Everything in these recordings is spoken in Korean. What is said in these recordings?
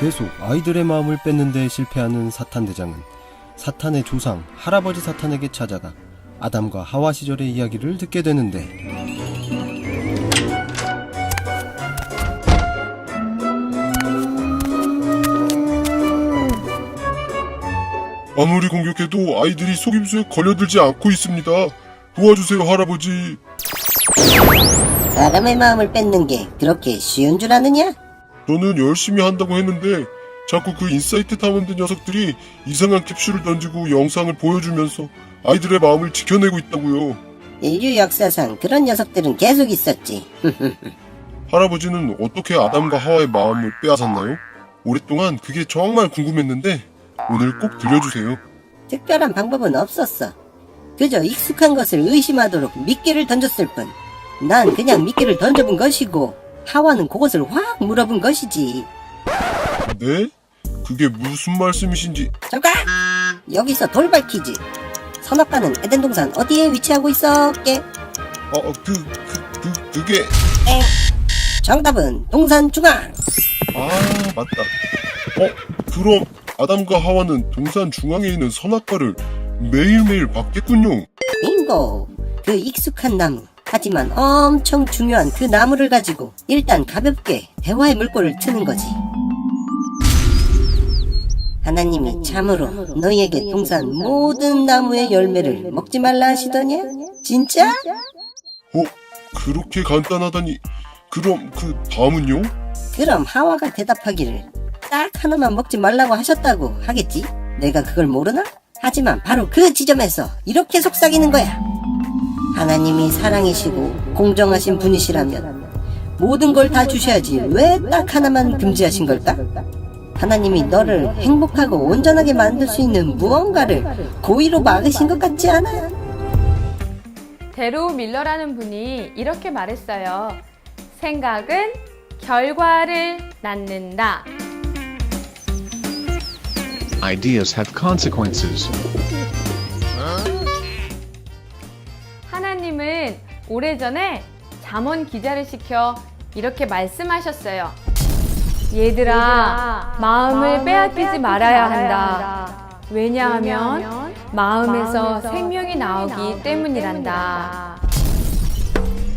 계속 아이들의 마음을 뺏는 데 실패하는 사탄 대장은 사탄의 조상 할아버지 사탄에게 찾아가 아담과 하와 시절의 이야기를 듣게 되는데 아무리 공격해도 아이들이 속임수에 걸려들지 않고 있습니다. 도와주세요, 할아버지. 사람의 마음을 뺏는 게 그렇게 쉬운 줄 아느냐? 저는 열심히 한다고 했는데 자꾸 그 인사이트 탐험대 녀석들이 이상한 캡슐을 던지고 영상을 보여주면서 아이들의 마음을 지켜내고 있다고요. 인류 역사상 그런 녀석들은 계속 있었지. 할아버지는 어떻게 아담과 하와의 마음을 빼앗았나요? 오랫동안 그게 정말 궁금했는데 오늘 꼭 들려주세요. 특별한 방법은 없었어. 그저 익숙한 것을 의심하도록 미끼를 던졌을 뿐. 난 그냥 미끼를 던져본 것이고 하와는 그것을 확 물어본 것이지. 네? 그게 무슨 말씀이신지 잠깐! 여기서 돌발 퀴즈. 선악과는 에덴 동산 어디에 위치하고 있었게? 아, 그, 그, 그, 그게 정답은 동산 중앙. 아 맞다. 어 그럼 아담과 하와는 동산 중앙에 있는 선악과를 매일매일 봤겠군요. 빙고. 그 익숙한 나무. 하지만 엄청 중요한 그 나무를 가지고 일단 가볍게 대화의 물꼬를 트는 거지. 하나님이 참으로 너희에게 동산 모든 나무의 열매를 먹지 말라 하시더냐? 진짜? 어 그렇게 간단하다니. 그럼 그 다음은요? 그럼 하와가 대답하기를 딱 하나만 먹지 말라고 하셨다고 하겠지? 내가 그걸 모르나? 하지만 바로 그 지점에서 이렇게 속삭이는 거야. 하나님이 사랑이시고 공정하신 분이시라면 모든 걸 다 주셔야지 왜 딱 하나만 금지하신 걸까? 하나님이 너를 행복하고 온전하게 만들 수 있는 무언가를 고의로 막으신 것 같지 않아? 데로 밀러라는 분이 이렇게 말했어요. 생각은 결과를 낳는다. Ideas have consequences. 오래전에 잠언 기자를 시켜 이렇게 말씀하셨어요. 얘들아, 마음을 빼앗기지 말아야 한다. 왜냐하면 마음에서 생명이 나오기 때문이란다.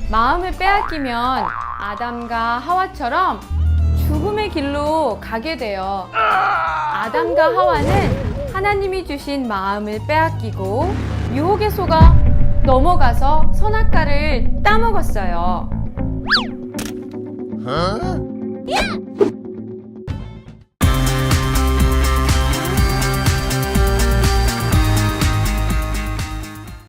마음을 빼앗기면 아담과 하와처럼 죽음의 길로 가게 돼요. 아담과 하와는 하나님이 주신 마음을 빼앗기고 유혹에 속아 넘어가서 선악과를 따먹었어요. 어?